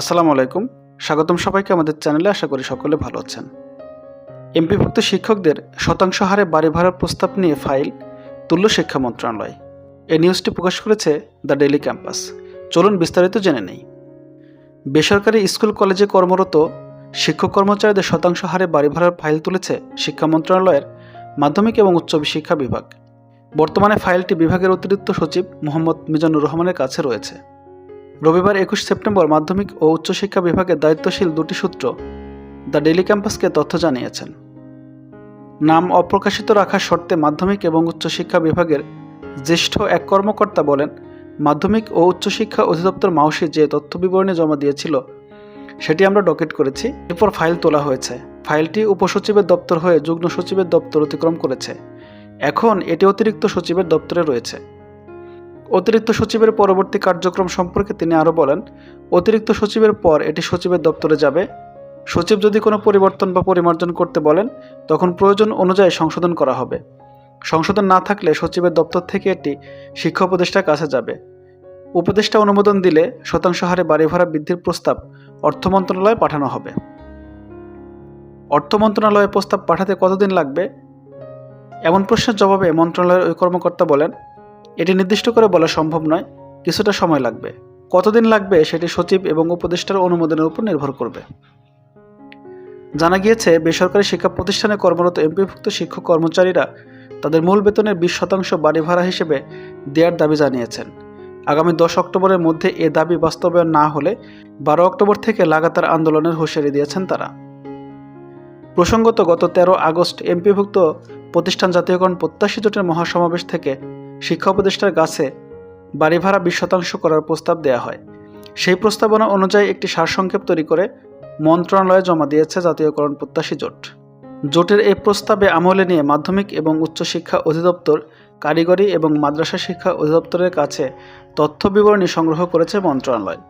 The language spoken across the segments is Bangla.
আসসালামু আলাইকুম। স্বাগতম সবাইকে আমাদের চ্যানেলে আশা করি সকলে ভালো আছেন। এমপিভুক্ত শিক্ষকদের শতাংশ হারে বাড়ি ভাড়ার প্রস্তাব নিয়ে ফাইল, তুল্য শিক্ষা মন্ত্রণালয়। এই নিউজটি প্রকাশ করেছে দ্য ডেইলি ক্যাম্পাস। চলুন বিস্তারিত জেনে নেই। বেসরকারি স্কুল কলেজে কর্মরত শিক্ষক কর্মচারীদের শতাংশ হারে বাড়ি ভাড়ার ফাইল তুলেছে শিক্ষা মন্ত্রণালয়ের মাধ্যমিক এবং উচ্চ শিক্ষা বিভাগ। বর্তমানে ফাইলটি বিভাগের অতিরিক্ত সচিব মোহাম্মদ মিজানুর রহমানের কাছে রয়েছে। রবিবার একুশ সেপ্টেম্বর মাধ্যমিক ও উচ্চশিক্ষা বিভাগের দায়িত্বশীল দুটি সূত্র দ্য ডেলি ক্যাম্পাসকে তথ্য জানিয়েছেন। নাম অপ্রকাশিত রাখার শর্তে মাধ্যমিক এবং উচ্চশিক্ষা বিভাগের জ্যেষ্ঠ এক কর্মকর্তা বলেন, মাধ্যমিক ও উচ্চশিক্ষা অধিদপ্তর মাউসি যে তথ্য বিবরণী জমা দিয়েছিল, সেটি আমরা ডকেট করেছি। এরপর ফাইল তোলা হয়েছে। ফাইলটি উপসচিবের দপ্তর হয়ে যুগ্ম সচিবের দপ্তর অতিক্রম করেছে। এখন এটি অতিরিক্ত সচিবের দপ্তরে রয়েছে। অতিরিক্ত সচিবের পরবর্তী কার্যক্রম সম্পর্কে তিনি আরও বলেন, অতিরিক্ত সচিবের পর এটি সচিবের দপ্তরে যাবে। সচিব যদি কোনো পরিবর্তন বা পরিমার্জন করতে বলেন, তখন প্রয়োজন অনুযায়ী সংশোধন করা হবে। সংশোধন না থাকলে সচিবের দপ্তর থেকে এটি শিক্ষা উপদেষ্টার কাছে যাবে। উপদেষ্টা অনুমোদন দিলে শতাংশ হারে বাড়ি ভাড়া বৃদ্ধির প্রস্তাব অর্থ মন্ত্রণালয়ে পাঠানো হবে। অর্থ মন্ত্রণালয়ে প্রস্তাব পাঠাতে কতদিন লাগবে? এমন প্রশ্নের জবাবে মন্ত্রণালয়ের ওই কর্মকর্তা বলেন এটি নির্দিষ্ট করে বলা সম্ভব নয়, কিছুটা সময় লাগবে। কতদিন লাগবে সেটি সচিব এবং উপদেষ্টার অনুমোদনের উপর নির্ভর করবে। জানা গিয়েছে, বেসরকারি শিক্ষা প্রতিষ্ঠানে কর্মরত এমপিভুক্ত শিক্ষক কর্মচারীরা তাদের মূল বেতনের বিশ শতাংশ বাড়ি ভাড়া হিসেবে দেওয়ার দাবি জানিয়েছেন। আগামী দশ অক্টোবরের মধ্যে এ দাবি বাস্তবায়ন না হলে বারো অক্টোবর থেকে লাগাতার আন্দোলনের হুঁশিয়ারি দিয়েছেন তারা। প্রসঙ্গত গত তেরো আগস্ট এমপিভুক্ত প্রতিষ্ঠান জাতীয়করণ প্রত্যাশী জোটের মহাসমাবেশ থেকে শিক্ষা উপদেষ্টার কাছে বাড়ি ভাড়া বিশ শতাংশ করার প্রস্তাব দেওয়া হয়। সেই প্রস্তাবনা অনুযায়ী একটি সারসংক্ষেপ তৈরি করে মন্ত্রণালয়ে জমা দিয়েছে জাতীয়করণ প্রত্যাশী জোট। জোটের এই প্রস্তাবে আমলে নিয়ে মাধ্যমিক এবং উচ্চশিক্ষা অধিদপ্তর, কারিগরি এবং মাদ্রাসা শিক্ষা অধিদপ্তরের কাছে তথ্য বিবরণী সংগ্রহ করেছে মন্ত্রণালয়।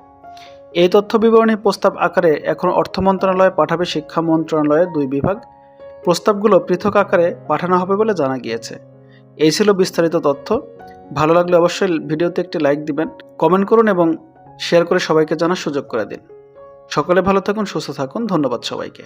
এই তথ্য বিবরণী প্রস্তাব আকারে এখন অর্থ মন্ত্রণালয়ে পাঠাবে শিক্ষা মন্ত্রণালয়ের দুই বিভাগ। প্রস্তাবগুলো পৃথক আকারে পাঠানো হবে বলে জানা গিয়েছে। এই ছিল বিস্তারিত তথ্য। ভালো লাগলে অবশ্যই ভিডিওতে একটি লাইক দিবেন, কমেন্ট করুন এবং শেয়ার করে সবাইকে জানার সুযোগ করে দিন। সকলে ভালো থাকুন, সুস্থ থাকুন, ধন্যবাদ সবাইকে।